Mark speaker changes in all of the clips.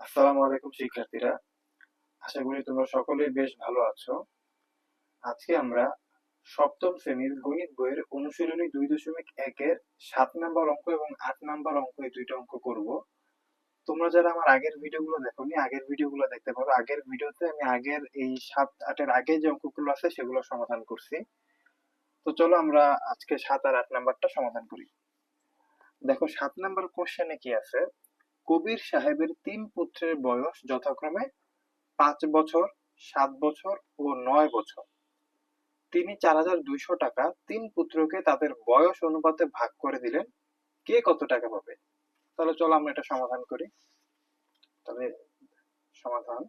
Speaker 1: আসসালামু আলাইকুম শিক্ষার্থীরা। আশা করি তোমরা সকলেই বেশ ভালো আছো। আজকে আমরা সপ্তম শ্রেণির গণিত বইয়ের অনুশীলনী দুই দশমিক একের সাত নাম্বার অঙ্ক এবং আট নাম্বার অঙ্ক এই দুইটা অঙ্ক করব। তোমরা যারা আমার আগের ভিডিওগুলো দেখোনি, আগের ভিডিওগুলো দেখতে পারো। আগের ভিডিওতে আমি আগের এই সাত, আটের আগে যে অঙ্কগুলো আছে সেগুলো সমাধান করছি। তো চলো আমরা আজকে সাত আর আট নাম্বারটা সমাধান করি। দেখো, সাত নাম্বার কোশ্চেনে কি আছে? কবির সাহেবের তিন পুত্রের বয়স যথাক্রমে পাঁচ বছর, সাত বছর ও নয় বছর। তিনি চার হাজার দুইশো টাকা তিন পুত্রকে তাদের বয়স অনুপাতে ভাগ করে দিলেন। কে কত টাকা পাবে? তাহলে চলো আমরা এটা সমাধান করি। তাহলে সমাধান।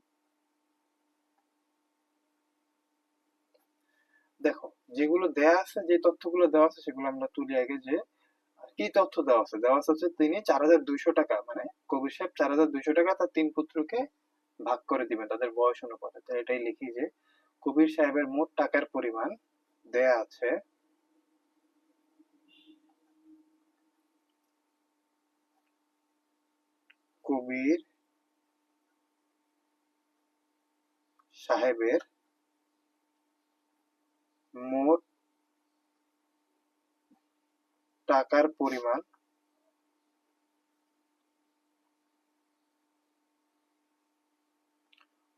Speaker 1: দেখো, যেগুলো দেয়া আছে, যে তথ্যগুলো দেওয়া আছে, সেগুলো আমরা তুলি আগে যে কি তথ্য দেওয়া আছে? দেওয়া আছে তিনি চার হাজার দুইশো টাকা মানে কবির সাহেব চার হাজার দুইশো টাকা তার তিন পুত্রকে ভাগ করে দিবেন তাদের বয়স অনুপাতে। তো এটাই লিখি যে, কবির সাহেবের মোট টাকার পরিমাণ দেয়া আছে কবির সাহেবের মোট টাকার পরিমাণ।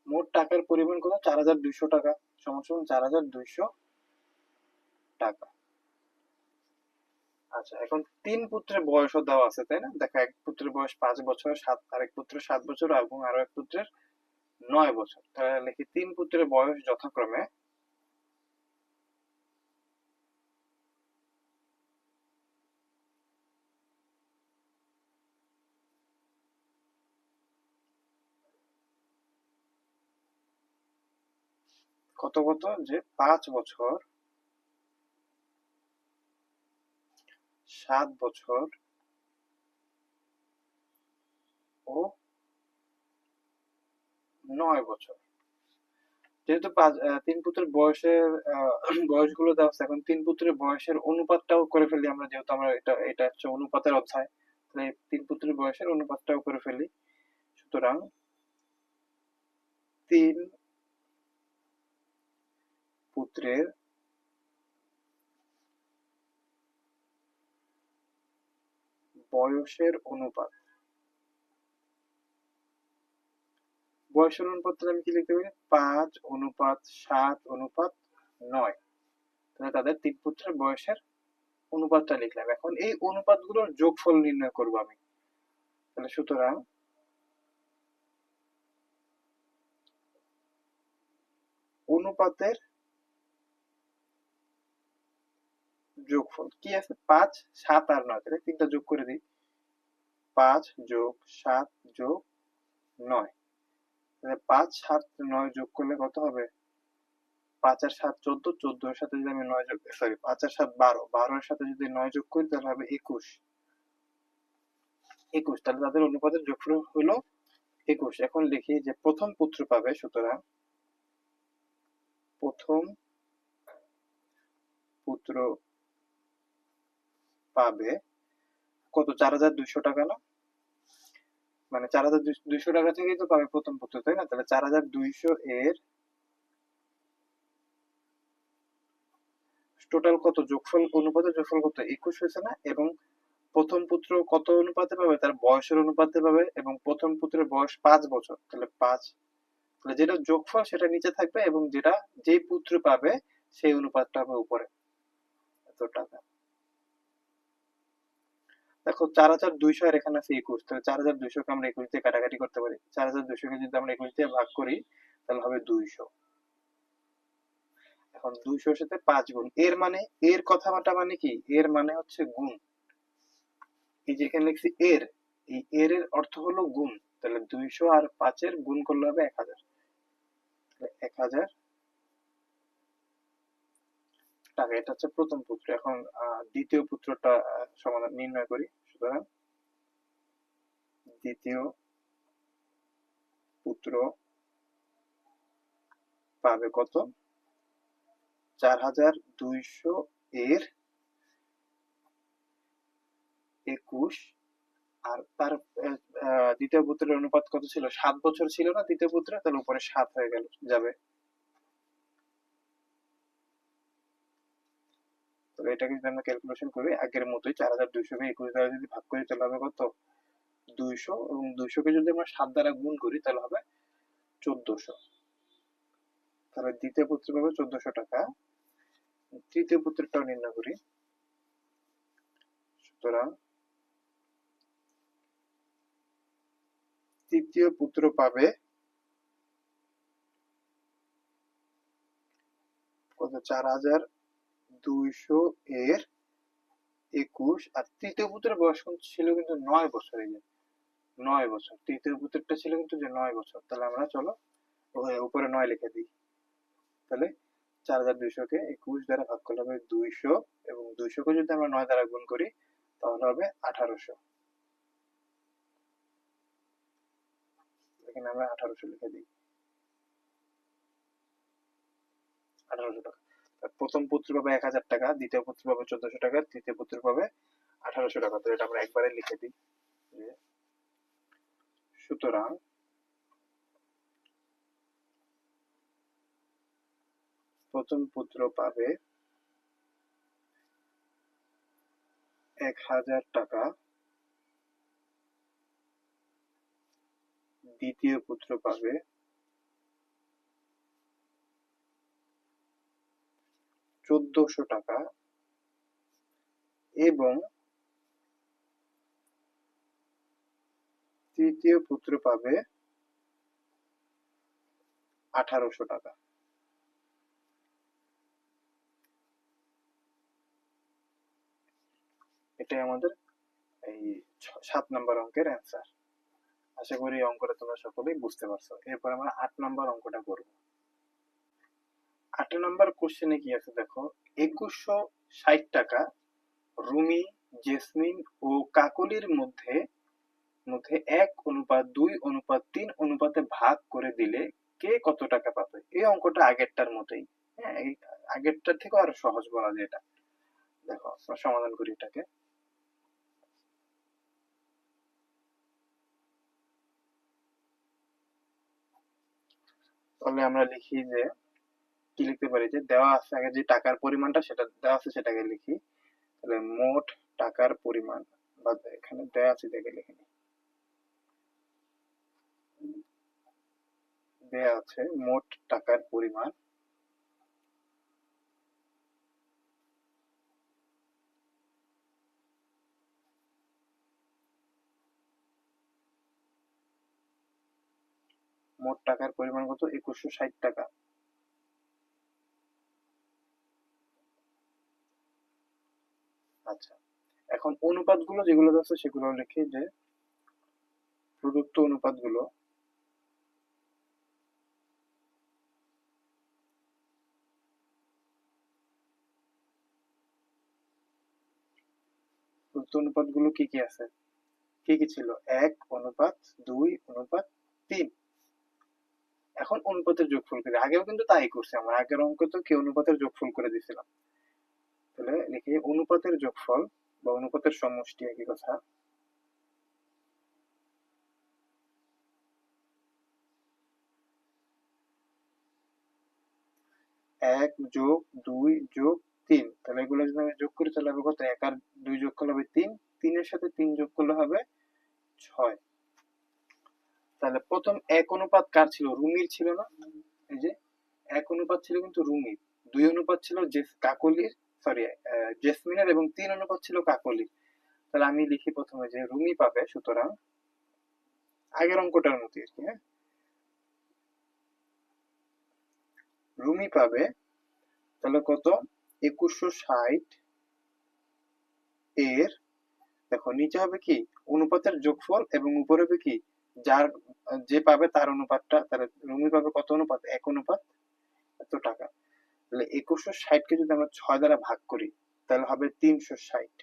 Speaker 1: মোট টাকার পরিমাণ কত? চার হাজার দুইশো টাকা। সমান চার হাজার দুইশো টাকা। আচ্ছা এখন তিন পুত্রের বয়সও দেওয়া আছে, তাই না? দেখো, এক পুত্রের বয়স পাঁচ বছর, সাত, আরেক পুত্রের সাত বছর এবং আরও এক পুত্রের নয় বছর। তাহলে লিখি তিন পুত্রের বয়স যথাক্রমে কত কত? যে পাঁচ বছর, সাত বছর ও নয় বছর। যেহেতু তিন পুত্রের বয়সের বয়সগুলো দেওয়া আছে, এখন তিন পুত্রের বয়সের অনুপাতটাও করে ফেলি আমরা, যেহেতু আমরা এটা এটা হচ্ছে অনুপাতের অধ্যায়। তাহলে তিন পুত্রের বয়সের অনুপাতটাও করে ফেলি। সুতরাং তিন পুত্রের বয়সের অনুপাত। বয়সের অনুপাত আমি কি লিখতে পারি? পাঁচ অনুপাত সাত অনুপাত নয়। তাহলে তাদের তিন পুত্রের বয়সের অনুপাতটা লিখলাম। এখন এই অনুপাতগুলোর যোগফল নির্ণয় করব আমি। তাহলে সুতরাং অনুপাতের যোগফল কি আছে? পাঁচ, সাত আর নয়, তাহলে তিনটা যোগ করে দিই। পাঁচ যোগ সাত যোগ নয়। তাহলে পাঁচ, সাত, নয় যোগ করলে কত হবে? পাঁচ আর সাত চোদ্দ চোদ্দোর সাথে যদি আমি নয় যোগ সরি পাঁচ আর সাত বারো বারোর সাথে যদি নয় যোগ করি, তাহলে হবে একুশ। একুশ, তাহলে তাদের অনুপাতের যোগফল হলো একুশ। এখন লিখি যে প্রথম পুত্র পাবে, সুতরাং প্রথম পুত্র পাবে। কত? চার হাজার দুইশো টাকা না? মানে চার হাজার দুইশো টাকা থেকেই তো পাবে প্রথম পুত্র, তাই না? তাহলে চার হাজার দুইশো এর টোটাল কত? যোগফল অনুপাতে যোগফল কত? একুশ হয়েছে না? এবং প্রথম পুত্র কত অনুপাতে পাবে? তার বয়সের অনুপাতে পাবে এবং প্রথম পুত্রের বয়স পাঁচ বছর। তাহলে পাঁচ। তাহলে যেটা যোগফল সেটা নিচে থাকবে এবং যেটা যেই পুত্র পাবে, সেই অনুপাতটা হবে উপরে। এত টাকা। দেখো, চার হাজার দুইশো আর এখানে আছে একুশ, তাহলে চার হাজার দুইশোকে আমরা একুশ দিয়ে কাটাকাটি করতে পারি। চার হাজার দুইশোকে যদি আমরা একুশ দিয়ে ভাগ করি, তাহলে হবে দুইশো। এখন দুইশোর সাথে পাঁচ গুণ। এর মানে এর কথাটা মানে কি? এর মানে হচ্ছে গুণ। এই যে এখানে লিখছি এর, এই এর এর অর্থ হলো গুণ। তাহলে দুইশো আর পাঁচের গুণ করলে হবে এক হাজার। এক হাজার টাকা। এটা হচ্ছে প্রথম পুত্র। এখন দ্বিতীয় পুত্রটা সমাধান নির্ণয় করি। সুতরাং দ্বিতীয় পুত্র পাবে কত? চার হাজার দুইশো এর একুশ। আর তার দ্বিতীয় পুত্রের অনুপাত কত ছিল? সাত বছর ছিল না দ্বিতীয় পুত্র তাহলে উপরে সাত হয়ে গেল, যাবে। তাহলে এটাকে যদি আমরা ক্যালকুলেশন করি, আগের মতোই চার হাজার দুইশোকে একুশ দ্বারা যদি ভাগ করি, তাহলে হবে কত? দুইশো। এবং দুইশোকে যদি আমরা সাত দ্বারা গুণ করি, তাহলে হবে চোদ্দশো। তাহলে দ্বিতীয় পুত্র পাবে চোদ্দশো টাকা। তৃতীয় পুত্রটাও নির্ণয় করি। সুতরাং তৃতীয় পুত্র পাবে কত? চার হাজার দুইশো এর একুশ আর তৃতীয় পুত্রের বয়স কিন্তু ছিল কিন্তু নয় বছর, এই যে নয় বছর। তৃতীয় পুত্রটা ছিল কিন্তু যে নয় বছর। তাহলে আমরা চলো উপরে নয় লিখে দিই। তাহলে চার হাজার দুইশোকে একুশ দ্বারা ভাগ করলে হবে দুইশো এবং দুইশোকে যদি আমরা নয় দ্বারা গুণ করি, তাহলে হবে আঠারোশো। এখানে আমরা আঠারোশো লিখে দিই। আঠারোশো টাকা। প্রথম পুত্র পাবে এক হাজার টাকা, দ্বিতীয় পুত্র পাবে চোদ্দশো টাকা, তৃতীয় পুত্র পাবে আঠারোশো টাকা। তো এটা আমরা একবারে লিখে দিই। সুতরাং প্রথম পুত্র পাবে এক হাজার টাকা, দ্বিতীয় পুত্র পাবে চোদ্দশো টাকা এবং তৃতীয় পুত্র পাবে আঠারোশো টাকা। এটাই আমাদের এই সাত নম্বর অঙ্কের অ্যান্সার আশা করি এই অঙ্কটা তোমরা সকলেই বুঝতে পারছ। এরপর আমরা আট নম্বর অঙ্কটা করব। আট নম্বর কোশ্চেনে কি আছে দেখো? একুশশো ষাট টাকা রুমি, জেসমিন ও কাকলির মধ্যে মধ্যে এক অনুপাত, দুই অনুপাত, তিন অনুপাতে ভাগ করে দিলে কে কত টাকা পাবে? এই অঙ্কটা আগেরটার মতোই। হ্যাঁ আগেরটার থেকেও আরও সহজ বলা যায় এটা। দেখো সমাধান করি এটাকে। তাহলে আমরা লিখি যে কি লিখতে পারি? যে দেওয়া আছে, আগে যে টাকার পরিমাণটা সেটা দেওয়া আছে সেটাকে লিখি। তাহলে মোট টাকার পরিমাণ, বা এখানে দেওয়া আছে দেখে লিখে নিই। দেওয়া আছে মোট টাকার পরিমাণ। মোট টাকার পরিমাণ কত? একুশশো ষাট টাকা আচ্ছা এখন অনুপাতগুলো যেগুলো আছে সেগুলো লিখি যে প্রদত্ত অনুপাতগুলো প্রদত্ত অনুপাতগুলো কি কি আছে? কি কি ছিল? এক, অনুপাত, দুই, অনুপাত, তিন। এখন অনুপাতের যোগফল করি। আগেও কিন্তু তাই করছি আমরা। আগের অঙ্ক তো কি অনুপাতের যোগফল করে দিছিলাম তাহলে লিখি অনুপাতের যোগফল বা অনুপাতের সমষ্টি একই কথা। এক যোগ দুই যোগ তিন। তাহলে এগুলো যদি আমি যোগ করি, তাহলে হবে কত? এক আর দুই যোগ করলে হবে তিন। তিনের সাথে তিন যোগ করলে হবে ছয়। তাহলে প্রথম এক অনুপাত কার ছিল? রুমির ছিল না? এই যে, এক অনুপাত ছিল কিন্তু রুমির। দুই অনুপাত ছিল যে কাকলির সরি জেসমিনের এবং তিন অনুপাত ছিল কাকলির তাহলে আমি লিখি প্রথমে যে রুমি পাবে, সুতরাং আগের অঙ্কটার মতো আর কি হ্যাঁ? রুমি পাবে, তাহলে কত? একুশশো ষাট এর, দেখো, নিচে হবে কি? অনুপাতের যোগফল এবং উপরে হবে কি? যার, যে পাবে তার অনুপাতটা, তাহলে রুমি পাবে কত অনুপাত? এক অনুপাত, এত টাকা। তাহলে একুশশো ষাটকে যদি আমরা ছয় দ্বারা ভাগ করি, তাহলে হবে তিনশো ষাট।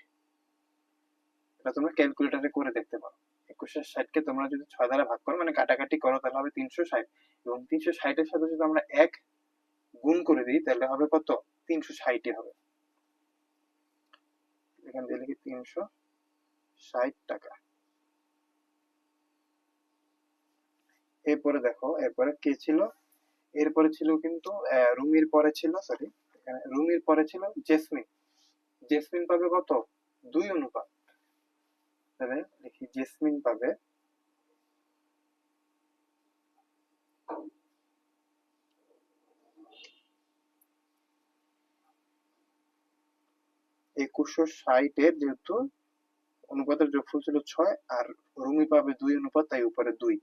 Speaker 1: এটা তোমরা ক্যালকুলেটারে করে দেখতে পারো। একুশশো ষাটকে তোমরা যদি ছয় দ্বারা ভাগ করো মানে কাটাকাটি করো, তাহলে হবে তিনশো ষাট। এবং তিনশো ষাটের সাথে যদি আমরা এক গুণ করে দিই, তাহলে হবে কত? তিনশো ষাটই হবে। এখান থেকে লিখি তিনশো ষাট টাকা। এরপরে দেখো, এরপরে কে ছিল? এরপরে ছিল কিন্তু রুমির পরে ছিল সরি রুমির পরে ছিল জেসমিন। জেসমিন পাবে কত? দুই অনুপাত। লিখি জেসমিন পাবে। একুশশো ষাটের যেহেতু অনুপাতের যোগফল ছিল ছয়, আর রুমি পাবে দুই অনুপাত, তাই উপরে দুই।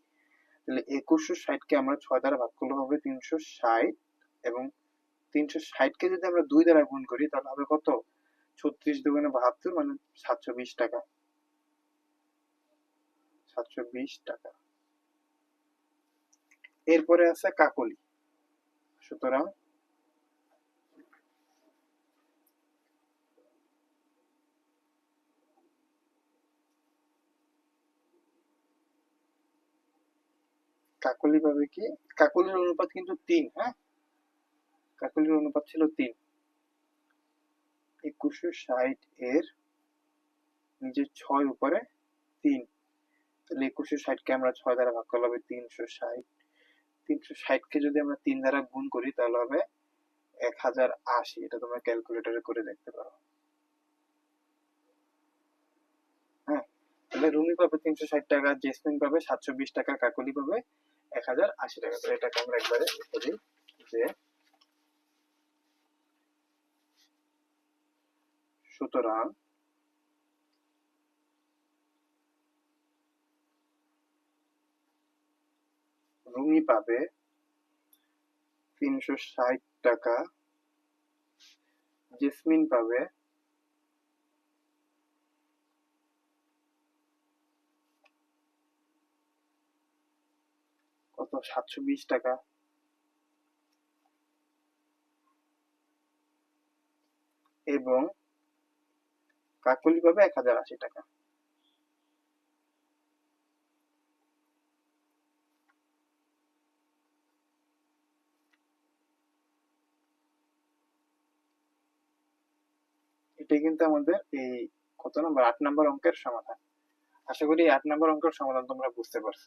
Speaker 1: তাহলে একুশশো ষাটকে আমরা ছয় দ্বারা ভাগ করলে হবে তিনশো ষাট এবং তিনশো ষাটকে যদি আমরা দুই দ্বারা গুণ করি, তাহলে হবে কত? ছত্রিশ দুগুণে বাহাত্তর মানে সাতশো বিশ টাকা। সাতশো বিশ টাকা। এরপরে আছে কাকলি। সুতরাং কাকলি পাবে কি? কাকলির অনুপাত কিন্তু তিন হ্যাঁ? কাকলির অনুপাত ছিল তিন। একুশশো ষাট এর নিচে ছয়, উপরে তিন। তাহলে একুশশো ষাটকে আমরা ছয় দ্বারা ভাগ করলে হবে তিনশো ষাট। তিনশো ষাটকে যদি আমরা তিন দ্বারা গুণ করি, তাহলে হবে এক হাজার আশি। এটা তোমরা ক্যালকুলেটরে করে দেখতে পারো হ্যাঁ তাহলে রুমি পাবে তিনশো ষাট টাকা, জেসমিন পাবে সাতশো বিশ টাকা, কাকলি পাবে এক হাজার আশি টাকা। তো এটাকে আমরা একবারে দিই যে সুতরাং রুমি পাবে তিনশো ষাট টাকা, জেসমিন পাবে সাতশো বিশ টাকা। এবং কাকলি পাবে এক হাজার আশি টাকা। এটাই কিন্তু আমাদের এই কত নম্বর? আট নম্বর অঙ্কের সমাধান। আশা করি আট নম্বর অঙ্কের সমাধান তোমরা বুঝতে পারছ।